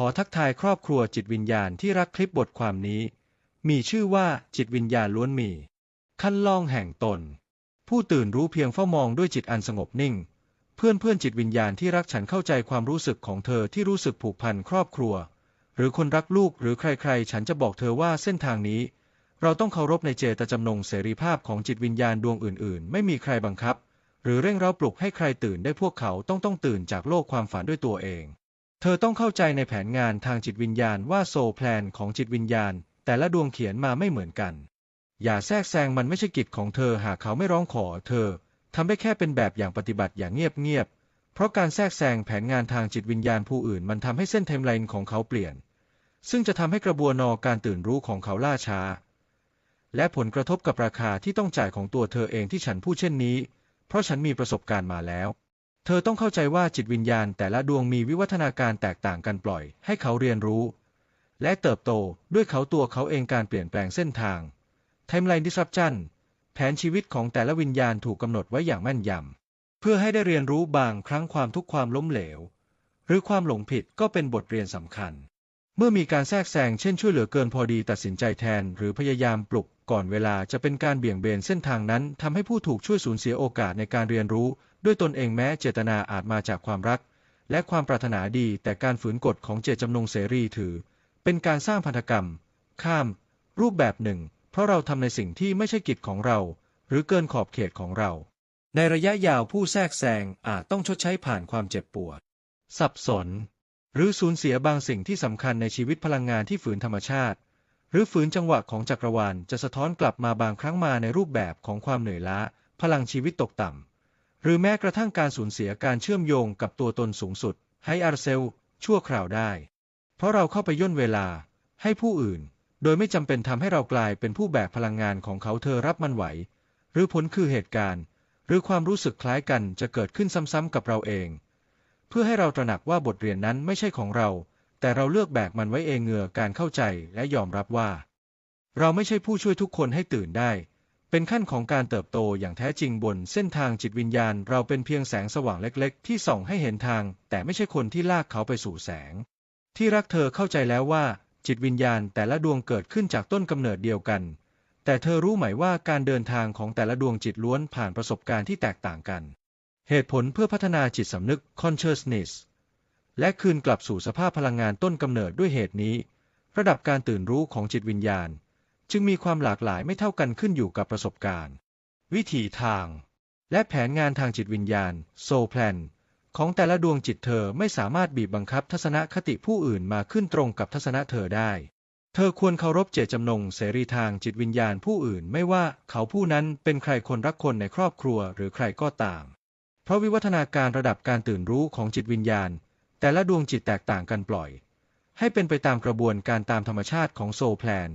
ขอทักทายครอบครัวจิตวิญญาณที่รักคลิปบทความนี้ มีชื่อว่าจิตวิญญาณล้วนมี ขั้นล่องแห่งตน ผู้ตื่นรู้เพียงเฝ้ามองด้วยจิตอันสงบนิ่ง เพื่อนเพื่อนจิตวิญญาณที่รักฉันเข้าใจความรู้สึกของเธอที่รู้สึกผูกพันครอบครัว หรือคนรักลูกหรือใครๆ ฉันจะบอกเธอว่าเส้นทางนี้ เราต้องเคารพในเจตจำนงเสรีภาพของจิตวิญญาณดวงอื่น ๆ ไม่มีใครบังคับ หรือเร่งเร้าปลุกให้ใครตื่นได้พวกเขาต้องต้องตื่นจากโลกความฝันด้วยตัวเอง ธอต้องเข้าใจในแผนงานทางจิตวิญญาณว่าโซแพลนของจิตวิญญาณ แต่ละดวงเขียนมาไม่เหมือนกัน อย่าแทรกแซงมันไม่ใช่กิจของเธอหากเขาไม่ร้องขอเธอทำได้แค่เป็นแบบอย่างปฏิบัติอย่างเงียบๆ เพราะการแทรกแซงแผนงานทางจิตวิญญาณผู้อื่นมันทำให้เส้นไทม์ไลน์ของเขาเปลี่ยน ซึ่งจะทำให้กระบวนการตื่นรู้ของเขาล่าช้า และผลกระทบกับราคาที่ต้องจ่ายของตัวเธอเองที่ฉันพูดเช่นนี้ เพราะฉันมีประสบการณ์มาแล้ว เธอต้องเข้าใจว่าจิตวิญญาณแต่ละดวงมีวิวัฒนาการแตกต่างกันปล่อย ให้เขาเรียนรู้ และเติบโตด้วยเขาตัวเขาเองการเปลี่ยนแปลงเส้นทาง Timeline Disruption แผนชีวิตของแต่ละวิญญาณถูกกำหนดไว้อย่างแม่นยำเพื่อให้ได้เรียนรู้บางครั้งความทุกข์ความล้มเหลว หรือความหลงผิดก็เป็นบทเรียนสำคัญ เมื่อมีการแทรกแซงเช่นช่วยเหลือเกินพอดีตัดสินใจแทน หรือพยายามปลุกก่อนเวลาจะเป็นการเบี่ยงเบนเส้นทางนั้นทำให้ผู้ถูกช่วยสูญเสียโอกาสในการเรียนรู้ ด้วยตนเองแม้เจตนาอาจมาจากความรัก และความปรารถนาดีแต่การฝืนกฎของเจตจำนงเสรีถือ เป็นการสร้างพันธกรรม ข้าม รูปแบบหนึ่ง เพราะเราทำในสิ่งที่ไม่ใช่กิจของเรา หรือเกินขอบเขตของเรา ในระยะยาวผู้แทรกแซงอาจต้องชดใช้ผ่านความเจ็บปวด สับสน หรือสูญเสียบางสิ่งที่สำคัญในชีวิตพลังงานที่ฝืนธรรมชาติ หรือฝืนจังหวะของจักรวาลจะสะท้อนกลับมาบางครั้งมาในรูปแบบของความเหนื่อยล้า พลังชีวิตตกต่ำ หรือแม้กระทั่งการสูญเสียการเชื่อมโยงกับตัวตนสูงสุด ให้อาร์เซล ชั่วคราวได้ เพราะเราเข้าไปย่นเวลา ให้ผู้อื่น โดยไม่จำเป็นทำให้เรากลายเป็นผู้แบกพลังงานของเขาเธอรับมันไหว หรือผลคือเหตุการณ์ หรือความรู้สึกคล้ายกันจะเกิดขึ้นซ้ำๆกับเราเอง เพื่อให้เราตระหนักว่าบทเรียนนั้นไม่ใช่ของเรา แต่เราเลือกแบกมันไว้เองเงือการเข้าใจและยอมรับว่า เราไม่ใช่ผู้ช่วยทุกคนให้ตื่นได้ เป็นขั้นของการเติบโตอย่างแท้จริงบนเส้นทางจิตวิญญาณ เราเป็นเพียงแสงสว่างเล็กๆ ที่ส่องให้เห็นทาง แต่ไม่ใช่คนที่ลากเขาไปสู่แสง ที่รักเธอเข้าใจแล้วว่า จิตวิญญาณแต่ละดวงเกิดขึ้นจากต้นกำเนิดเดียวกัน แต่เธอรู้ไหมว่าการเดินทางของแต่ละดวงจิตล้วนผ่านประสบการณ์ที่แตกต่างกัน เหตุผลเพื่อพัฒนาจิตสำนึก consciousness และคืนกลับสู่สภาพพลังงานต้นกำเนิดด้วยเหตุนี้ ระดับการตื่นรู้ของจิตวิญญาณ จึงมีความหลากหลายไม่เท่ากันขึ้นอยู่กับประสบการณ์ วิถีทาง และแผนงานทางจิตวิญญาณ soul plan ของแต่ละดวงจิตเธอไม่สามารถบีบบังคับทัศนคติผู้อื่นมาขึ้นตรงกับทัศนะเธอได้ เธอควรเคารพเจตจำนงเสรีทางจิตวิญญาณผู้อื่นไม่ว่าเขาผู้นั้นเป็นใครคนรักคนในครอบครัวหรือใครก็ตาม เพราะวิวัฒนาการระดับการตื่นรู้ของจิตวิญญาณ แต่ละดวงจิตแตกต่างกันปล่อย ให้เป็นไปตามกระบวนการตามธรรมชาติของโซแพลน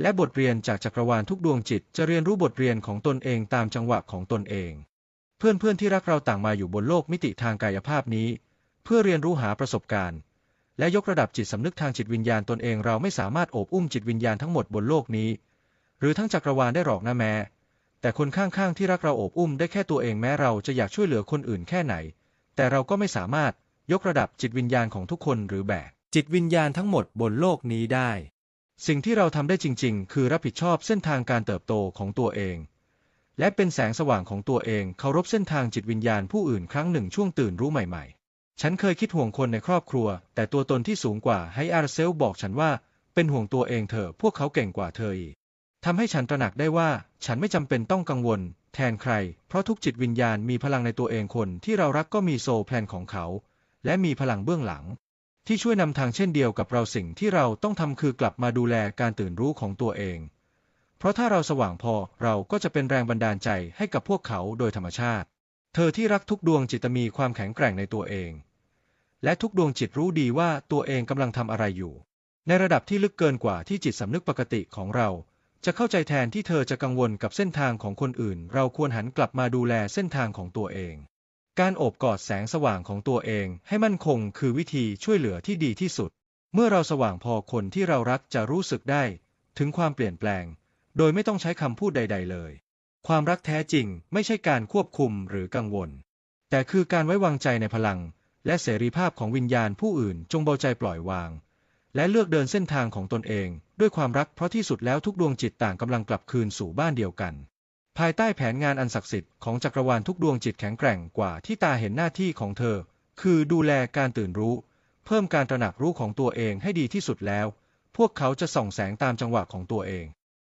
และบทเรียนจากจักรวาลทุกดวงจิตจะเรียนรู้บทเรียนของตนเองตามจังหวะของตนเอง เพื่อนเพื่อนที่รักเราต่างมาอยู่บนโลกมิติทางกายภาพนี้ เพื่อเรียนรู้หาประสบการณ์ และยกระดับจิตสำนึกทางจิตวิญญาณตนเองเราไม่สามารถโอบอุ้มจิตวิญญาณทั้งหมดบนโลกนี้ หรือทั้งจักรวาลได้หรอกนะแม้แต่คนข้างๆที่รักเราโอบอุ้มได้แค่ตัวเองแม้เราจะอยากช่วยเหลือคนอื่นแค่ไหน แต่เราก็ไม่สามารถยกระดับจิตวิญญาณของทุกคนหรือแบกจิตวิญญาณทั้งหมดบนโลกนี้ได้ สิ่งที่เราทำได้จริง ๆ คือรับผิดชอบเส้นทางการเติบโตของตัวเอง และเป็นแสงสว่างของตัวเองเคารพเส้นทางจิตวิญญาณผู้อื่นครั้งหนึ่งช่วงตื่นรู้ใหม่ ๆ ฉันเคยคิดห่วงคนในครอบครัว แต่ตัวตนที่สูงกว่าให้อาร์เซลบอกฉันว่า เป็นห่วงตัวเองเถอะพวกเขาเก่งกว่าเธออีกทำให้ฉันตระหนักได้ว่าฉันไม่จำเป็นต้องกังวล แทนใคร เพราะทุกจิตวิญญาณมีพลังในตัวเองคนที่เรารักก็มีโซลแพลนของเขา และมีพลังเบื้องหลัง ที่ช่วยนำทางเช่นเดียวกับเราสิ่งที่เราต้องทำคือกลับมาดูแลการตื่นรู้ของตัวเอง เพราะถ้าเราสว่างพอเราก็จะเป็นแรงบันดาลใจให้กับพวกเขาโดยธรรมชาติ เธอที่รักทุกดวงจิตมีความแข็งแกร่งในตัวเอง และทุกดวงจิตรู้ดีว่าตัวเองกำลังทำอะไรอยู่ ในระดับที่ลึกเกินกว่าที่จิตสำนึกปกติของเรา จะเข้าใจแทนที่เธอจะกังวลกับเส้นทางของคนอื่น เราควรหันกลับมาดูแลเส้นทางของตัวเอง การโอบกอดแสงสว่างของตัวเองให้มั่นคงคือวิธีช่วยเหลือที่ดีที่สุด เมื่อเราสว่างพอคนที่เรารักจะรู้สึกได้ ถึงความเปลี่ยนแปลง โดยไม่ต้องใช้คำพูดใด ๆ เลย ความรักแท้จริงไม่ใช่การควบคุมหรือกังวล แต่คือการไว้วางใจในพลัง และเสรีภาพของวิญญาณผู้อื่นจงเบาใจปล่อยวาง และเลือกเดินเส้นทางของตนเอง ด้วยความรักเพราะที่สุดแล้วทุกดวงจิตต่างกำลังกลับคืนสู่บ้านเดียวกัน ภายใต้แผนงานอันศักดิ์สิทธิ์ของจักรวาลทุกดวงจิตแข็งแกร่งกว่าที่ตาเห็นหน้าที่ของเธอ คือดูแลการตื่นรู้ เพิ่มการตระหนักรู้ของตัวเองให้ดีที่สุดแล้ว พวกเขาจะส่องแสงตามจังหวะของตัวเอง